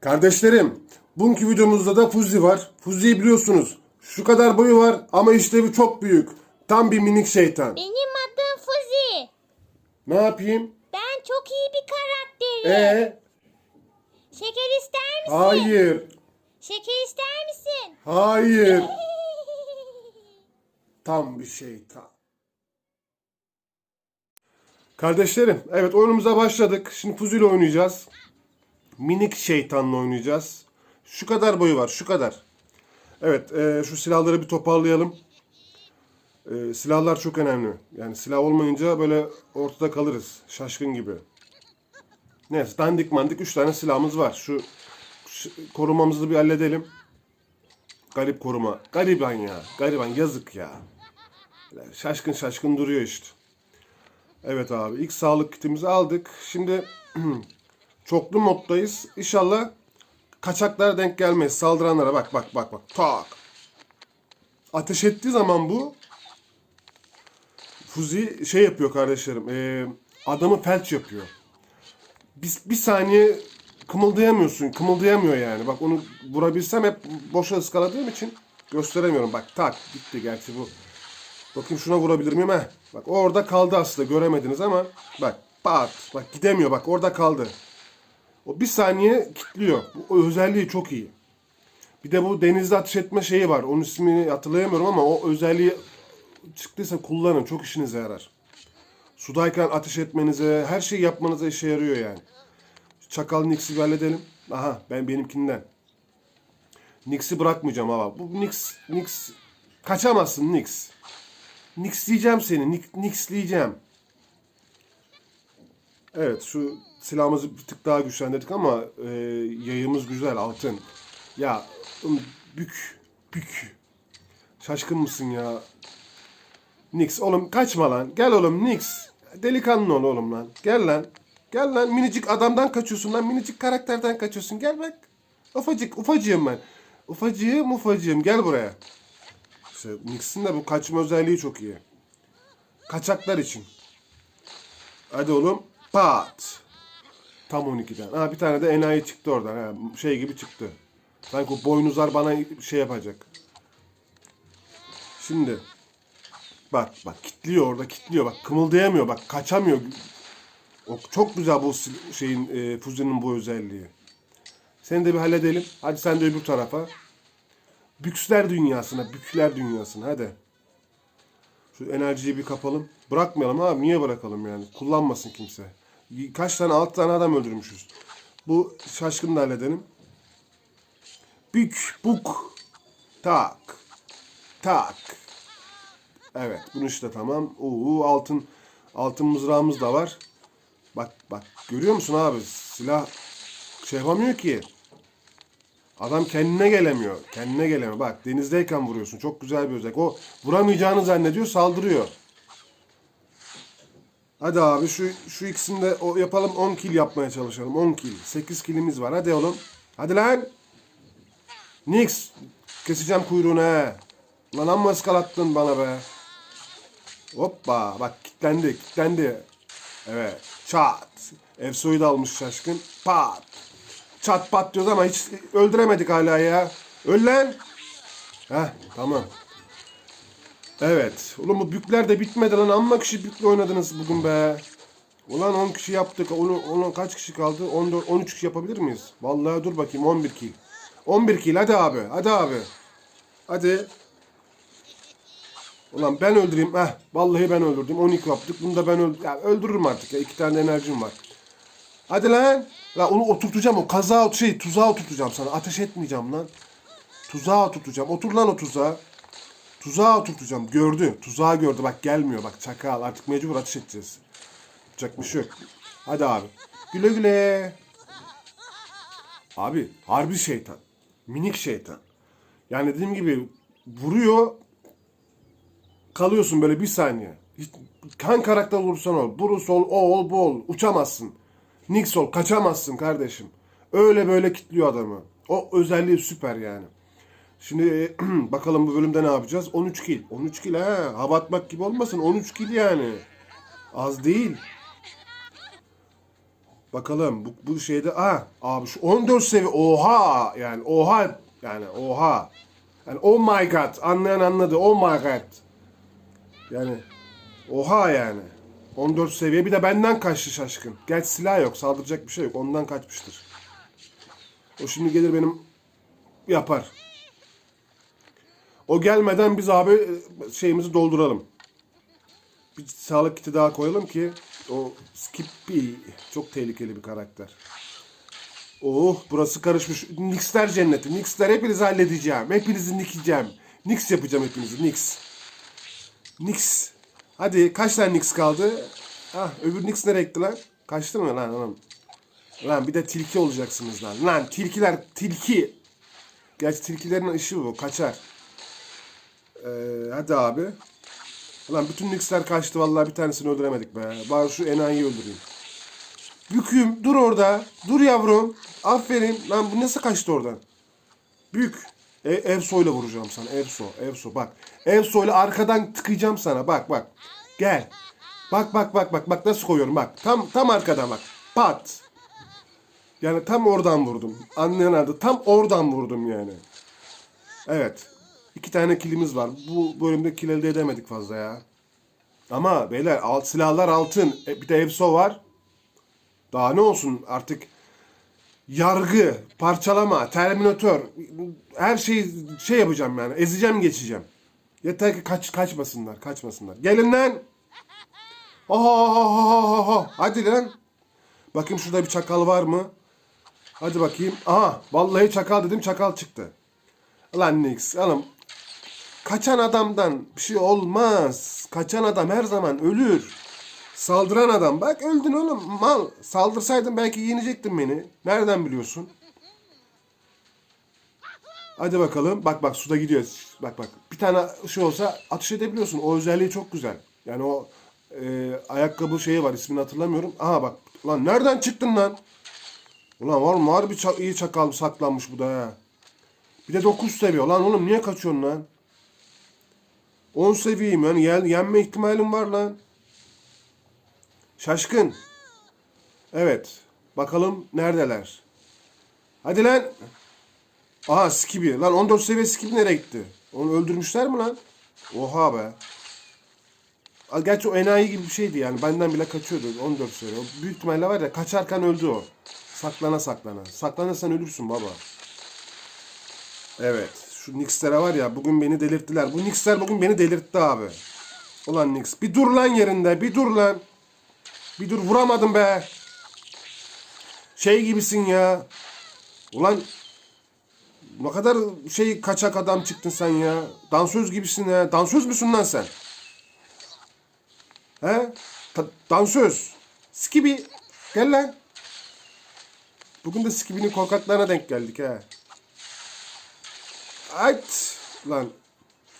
Kardeşlerim, bugünkü videomuzda da Fuzi var. Fuzi'yi biliyorsunuz. Şu kadar boyu var ama işlevi çok büyük. Tam bir minik şeytan. Benim adım Fuzi. Ne yapayım? Ben çok iyi bir karakterim. Ee, Şeker ister misin? hayır. Şeker ister misin? Hayır. Tam bir şeytan. Kardeşlerim, evet oyunumuza başladık. Şimdi Fuzi ile oynayacağız. Minik şeytanla oynayacağız. Şu kadar boyu var, şu kadar. Evet, e, şu silahları bir toparlayalım. E, silahlar çok önemli. Yani silah olmayınca böyle ortada kalırız. Şaşkın gibi. Neyse, dandik mandik 3 tane silahımız var. Şu, şu korumamızı bir halledelim. Garip koruma. Gariban ya. Gariban yazık ya. Şaşkın şaşkın duruyor işte. Evet abi ilk sağlık kitimizi aldık. Şimdi çoklu moddayız. İnşallah kaçaklara denk gelmeyiz. Saldıranlara bak bak bak bak. Tak. Ateş ettiği zaman bu Fuzi şey yapıyor kardeşlerim. eee, adamı felç yapıyor. Bir, bir saniye kımıldayamıyorsun. Kımıldayamıyor yani. Bak onu vurabilsem hep boşa ıskaladığım için gösteremiyorum. Bak tak gitti gerçi bu. Bakayım şuna vurabilir miyim? Heh. Bak orada kaldı aslında göremediniz ama bak pat bak gidemiyor bak orada kaldı. O bir saniye kilitliyor. Bu özelliği çok iyi. Bir de bu denizde ateş etme şeyi var. Onun ismini hatırlayamıyorum ama o özelliği çıktıysa kullanın. Çok işinize yarar. Sudayken ateş etmenize, her şeyi yapmanıza işe yarıyor yani. Çakal Nix'i halledelim. Aha ben benimkinden. Nix'i bırakmayacağım ama. Bu Nix, Nix kaçamazsın Nix. Nix diyeceğim seni. Nix, Nix diyeceğim. Evet şu silahımızı bir tık daha güçlendirdik ama e, yayımız güzel altın. Ya bük bük. Şaşkın mısın ya? Nix oğlum kaçma lan. Gel oğlum Nix. Delikanlı ol oğlum lan. Gel lan. Gel lan minicik adamdan kaçıyorsun lan. Minicik karakterden kaçıyorsun. Gel bak. Ufacık ufacığım ben. Ufacığım ufacığım gel buraya. İşte Nix'in de bu kaçma özelliği çok iyi. Kaçaklar için. Hadi oğlum. Pat. Tam 12'den. Ha bir tane de enayi çıktı oradan. Ha, şey gibi çıktı. Sanki o boynuzlar bana şey yapacak. Şimdi. Bak bak kitliyor orada kitliyor bak kımıldayamıyor bak kaçamıyor. O çok güzel bu şeyin e, Fuzi'nin bu özelliği. Seni de bir halledelim. Hadi sen de öbür tarafa. Büksler dünyasına, bükler dünyasına hadi. Şu enerjiyi bir kapalım. Bırakmayalım abi. Niye bırakalım yani? Kullanmasın kimse. Kaç tane, altı tane adam öldürmüşüz. Bu şaşkını da halledelim. Bük, buk, tak, tak. Evet, bunu işte tamam. Oo, altın, altın mızrağımız da var. Bak, bak. Görüyor musun abi? Silah şey yapamıyor ki. Adam kendine gelemiyor. Kendine gelemiyor. Bak denizdeyken vuruyorsun. Çok güzel bir özellik. O vuramayacağını zannediyor, saldırıyor. Hadi abi şu şu ikisini de yapalım 10 kill yapmaya çalışalım. 10 kill. 8 killimiz var. Hadi oğlum. Hadi lan. Nix. Keseceğim kuyruğunu he. Lan amma ıskalattın bana be. Hoppa. Bak kilitlendi. Kilitlendi. Evet. Çat. Efso'yu da almış şaşkın. Pat. Çat pat diyoruz ama hiç öldüremedik hala ya. Öl lan. Heh tamam. Evet. Oğlum bu bükler de bitmedi lan. Amma kişi bükle oynadınız bugün be. Ulan 10 kişi yaptık. Onu, onu kaç kişi kaldı? 14, 13 kişi yapabilir miyiz? Vallahi dur bakayım 11 kill. 11 kill hadi abi. Hadi abi. Hadi. Ulan ben öldüreyim. Heh. Vallahi ben öldürdüm. 12 yaptık. Bunu da ben öldür ya, öldürürüm artık ya. İki tane enerjim var. Hadi lan. La onu oturtacağım. O kaza şey tuzağa oturtacağım sana. Ateş etmeyeceğim lan. Tuzağa oturtacağım. Otur lan o tuzağa. Tuzağa oturtacağım. Gördü. Tuzağı gördü. Bak gelmiyor. Bak çakal. Artık mecbur ateş edeceğiz. Yapacak bir şey yok. Hadi abi. Güle güle. Abi harbi şeytan. Minik şeytan. Yani dediğim gibi vuruyor. Kalıyorsun böyle bir saniye. Hiç, kan karakter olursan ol. Bruce ol, o ol, bu ol. Uçamazsın. Nix ol. Kaçamazsın kardeşim. Öyle böyle kitliyor adamı. O özelliği süper yani. Şimdi bakalım bu bölümde ne yapacağız? 13 kill. 13 kill ha. Hava gibi olmasın. 13 kill yani. Az değil. Bakalım bu, bu şeyde ha abi şu 14 seviye oha yani oha yani oha. Yani oh my god anlayan anladı oh my god. Yani oha yani. 14 seviye bir de benden kaçtı şaşkın. Gerçi silah yok saldıracak bir şey yok ondan kaçmıştır. O şimdi gelir benim yapar. O gelmeden biz abi e, şeyimizi dolduralım. Bir sağlık kiti daha koyalım ki o Skippy çok tehlikeli bir karakter. Oh burası karışmış. Nixler cenneti. Nixler hepinizi halledeceğim. Hepinizi nikeceğim. Nix yapacağım hepinizi. Nix. Nix. Hadi kaç tane Nix kaldı? Ah öbür Nix nereye gitti lan? Kaçtı mı lan oğlum? Lan bir de tilki olacaksınız lan. Lan tilkiler tilki. Gerçi tilkilerin işi bu. Kaçar. Ee, hadi abi. Ulan bütün Nix'ler kaçtı vallahi bir tanesini öldüremedik be. Bari şu enayiyi öldüreyim. Büküm dur orada. Dur yavrum. Aferin. Lan bu nasıl kaçtı oradan? Bük. E, Evso'yla vuracağım sana. Evso. Evso bak. Evso'yla arkadan tıkayacağım sana. Bak bak. Gel. Bak bak bak bak. Bak nasıl koyuyorum bak. Tam tam arkadan bak. Pat. Yani tam oradan vurdum. Anlayan adı. Tam oradan vurdum yani. Evet. İki tane kilimiz var. Bu bölümde kil elde edemedik fazla ya. Ama beyler alt, silahlar altın. E, bir de Evso var. Daha ne olsun artık yargı, parçalama, terminatör her şeyi şey yapacağım yani. Ezeceğim geçeceğim. Yeter ki kaç kaçmasınlar, kaçmasınlar. Gelin lan. Oho. Hadi lan. Bakayım şurada bir çakal var mı? Hadi bakayım. Aha vallahi çakal dedim çakal çıktı. Lan Nix oğlum kaçan adamdan bir şey olmaz. Kaçan adam her zaman ölür. Saldıran adam bak öldün oğlum mal. Saldırsaydın belki yenecektin beni. Nereden biliyorsun? Hadi bakalım. Bak bak suda gidiyor. Bak bak. Bir tane şey olsa atış edebiliyorsun. O özelliği çok güzel. Yani o e, ayakkabı şeyi var. ismini hatırlamıyorum. Aha bak. Lan nereden çıktın lan? Ulan var mı? Var bir ça- iyi çakal saklanmış bu da ha. Bir de 9 seviyor. Lan oğlum niye kaçıyorsun lan? 10 seviyeyim yani yen, yenme ihtimalim var lan. Şaşkın. Evet. Bakalım neredeler? Hadi lan. Aha Skibi. Lan 14 seviye Skibi nereye gitti? Onu öldürmüşler mi lan? Oha be. Gerçi o enayi gibi bir şeydi yani. Benden bile kaçıyordu 14 seviye. O büyük ihtimalle var ya kaçarken öldü o. Saklana saklana. Saklanırsan ölürsün baba. Evet. Şu Nix'lere var ya bugün beni delirttiler. Bu Nix'ler bugün beni delirtti abi. Ulan Nix. Bir dur lan yerinde. Bir dur lan. Bir dur vuramadım be. Şey gibisin ya. Ulan ne kadar şey kaçak adam çıktın sen ya. Dansöz gibisin ya. Dansöz müsün lan sen? He? Ta- dansöz. Skibi. Gel lan. Bugün de Skibi'nin korkaklarına denk geldik ha. Ayt. Lan.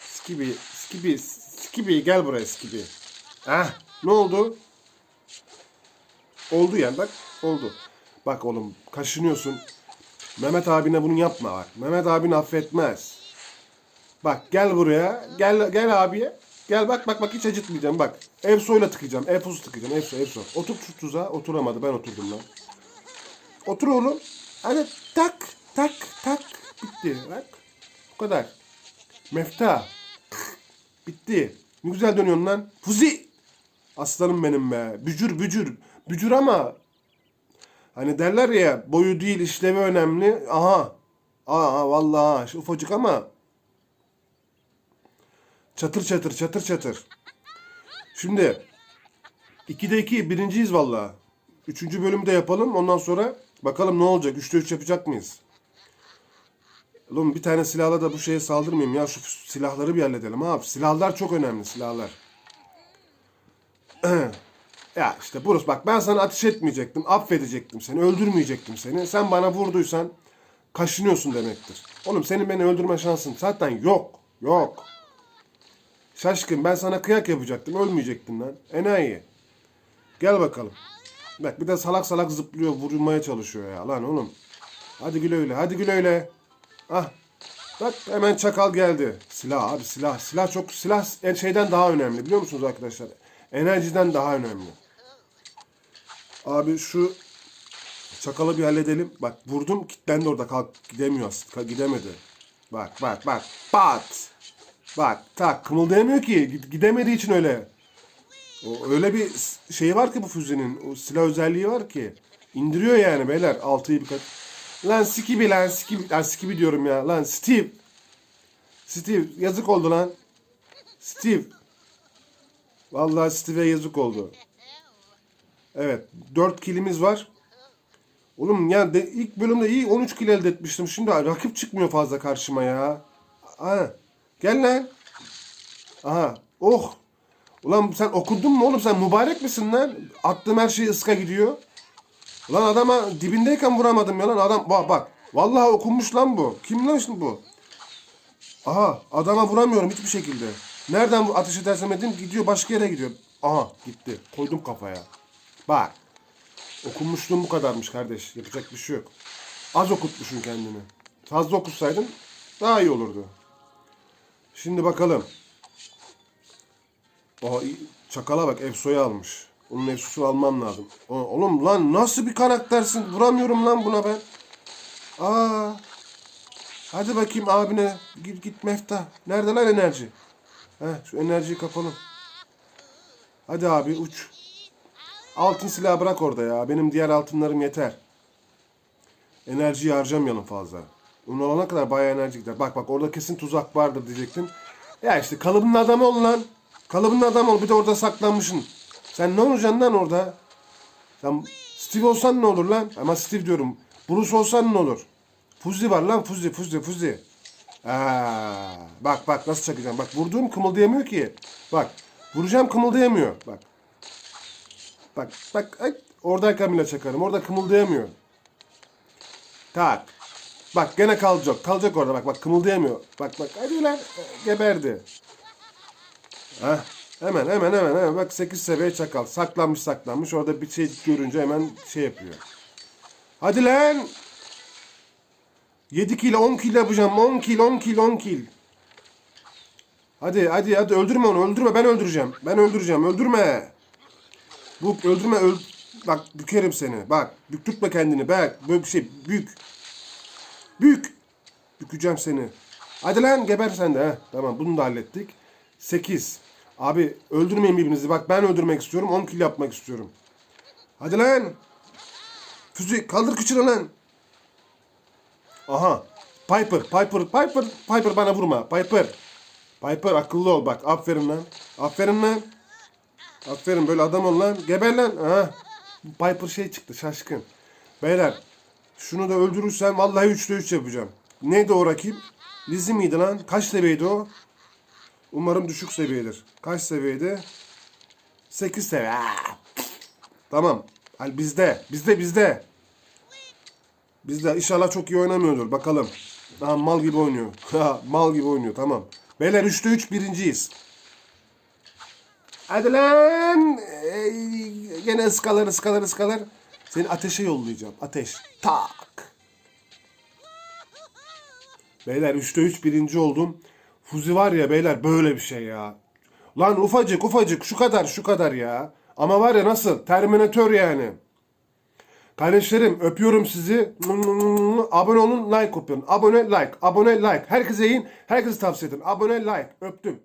Skibi. Skibi. Skibi gel buraya Skibi. Ah. Ne oldu? Oldu yani bak. Oldu. Bak oğlum kaşınıyorsun. Mehmet abine bunu yapma bak. Mehmet abin affetmez. Bak gel buraya. Gel gel abiye. Gel bak bak bak hiç acıtmayacağım bak. Evso'yla tıkayacağım. Evso'su tıkayacağım. Evso Evso. Otur şu tuzağa. Oturamadı. Ben oturdum lan. Otur oğlum. Hadi tak tak tak. Bitti. Bak. Bu kadar. Mefta. Bitti. Ne güzel dönüyorsun lan. Fuzi. Aslanım benim be. Bücür bücür. Bücür ama hani derler ya boyu değil işlevi önemli. Aha. Aa vallahi. Şu ufacık ama çatır çatır çatır çatır. Şimdi 2'de 2 birinciyiz vallahi. Üçüncü bölümü de yapalım. Ondan sonra bakalım ne olacak. 3'te 3 yapacak mıyız? Oğlum bir tane silahla da bu şeye saldırmayayım ya. Şu silahları bir halledelim abi. Silahlar çok önemli silahlar. ya işte Bruce bak ben sana ateş etmeyecektim. Affedecektim seni. Öldürmeyecektim seni. Sen bana vurduysan kaşınıyorsun demektir. Oğlum senin beni öldürme şansın zaten yok. Yok. Şaşkın ben sana kıyak yapacaktım. Ölmeyecektin lan. Enayi. Gel bakalım. Bak bir de salak salak zıplıyor. Vurulmaya çalışıyor ya. Lan oğlum. Hadi güle öyle. Hadi güle öyle. Ah. Bak hemen çakal geldi. Silah abi silah. Silah çok silah en şeyden daha önemli biliyor musunuz arkadaşlar? Enerjiden daha önemli. Abi şu Çakalı bir halledelim. Bak vurdum kilitlendi orada kalk gidemiyor. Gidemedi. Bak bak bak. Pat. Bak tak kımıldayamıyor ki. Gid- Gidemediği için öyle. O, öyle bir şey var ki bu füzenin. O silah özelliği var ki. İndiriyor yani beyler. Altıyı bir kat. Lan Skibi lan Skibi. Lan Skibi diyorum ya. Lan Steve. Steve yazık oldu lan. Steve. Vallahi Steve'e yazık oldu. Evet. 4 kilimiz var. Oğlum ya de, ilk bölümde iyi 13 kill elde etmiştim. Şimdi rakip çıkmıyor fazla karşıma ya. Aha. Gel lan. Aha. Oh. Ulan sen okudun mu oğlum sen mübarek misin lan? Attığım her şey ıska gidiyor. Ulan adama dibindeyken vuramadım ya lan adam bak bak. Vallahi okunmuş lan bu. Kim lan şimdi bu? Aha adama vuramıyorum hiçbir şekilde. Nereden bu ateş edersem gidiyor başka yere gidiyor. Aha gitti. Koydum kafaya. Bak. Okunmuşluğum bu kadarmış kardeş. Yapacak bir şey yok. Az okutmuşsun kendini. Fazla okutsaydın daha iyi olurdu. Şimdi bakalım. İyi. çakala bak Efso'yu almış. Onun Efso'sunu almam lazım. Oğlum lan nasıl bir karaktersin? Vuramıyorum lan buna ben. Aa. Hadi bakayım abine. Git git Meftah. Nerede lan enerji? Heh, şu enerjiyi kapalım. Hadi abi uç. Altın silahı bırak orada ya. Benim diğer altınlarım yeter. Enerjiyi harcamayalım fazla. Onun olana kadar bayağı enerji gider. Bak bak orada kesin tuzak vardır diyecektim. Ya işte kalıbının adamı ol lan. Kalıbının adamı ol. Bir de orada saklanmışsın. Sen ne olacaksın lan orada? Sen Steve olsan ne olur lan? Ama Steve diyorum. Bruce olsan ne olur? Fuzi var lan Fuzi Fuzi Fuzi. Aa, bak bak nasıl çakacağım. Bak vurduğum kımıldayamıyor ki. Bak vuracağım kımıldayamıyor. Bak. Bak bak ay, oradayken bile çakarım. Orada kımıldayamıyor. Tak. Bak gene kalacak. Kalacak orada bak bak kımıldayamıyor. Bak bak hadi lan geberdi. Heh. Hemen hemen hemen hemen bak 8 seviye çakal. Saklanmış saklanmış. Orada bir şey görünce hemen şey yapıyor. Hadi lan. 7 kilo 10 kilo yapacağım. 10 kilo 10 kilo 10 kilo. Hadi hadi hadi öldürme onu öldürme ben öldüreceğim. Ben öldüreceğim öldürme. Bu öldürme öl... Bak bükerim seni. Bak büktürtme kendini. Bak böyle bir şey bük. Bük. Bükeceğim seni. Hadi lan geber sen de. Tamam bunu da hallettik. 8. Abi öldürmeyin birbirinizi. Bak ben öldürmek istiyorum. 10 kill yapmak istiyorum. Hadi lan. Füze kaldır kıçını lan. Aha. Piper, Piper, Piper, Piper bana vurma. Piper. Piper akıllı ol bak. Aferin lan. Aferin lan. Aferin böyle adam ol lan. Geber lan. Aha. Piper şey çıktı şaşkın. Beyler şunu da öldürürsem vallahi 3'te 3 yapacağım. Neydi o rakip? Lizzie miydi lan? Kaç seviyeydi o? Umarım düşük seviyedir. Kaç seviyeydi? 8 seviye. Tamam. Hal bizde. Bizde bizde. Bizde inşallah çok iyi oynamıyordur. Bakalım. Daha mal gibi oynuyor. Mal gibi oynuyor. Tamam. Beyler 3'te 3 birinciyiz. Hadi lan. Ee, gene ıskalar ıskalar ıskalar. Seni ateşe yollayacağım. Ateş. Tak. Beyler 3'te 3 birinci oldum. Fuzi var ya beyler böyle bir şey ya. Lan ufacık ufacık şu kadar şu kadar ya. Ama var ya nasıl? Terminatör yani. Kardeşlerim öpüyorum sizi. Abone olun, like yapın. Abone, like, abone, like. Herkese yiyin, herkese tavsiye edin. Abone, like. Öptüm.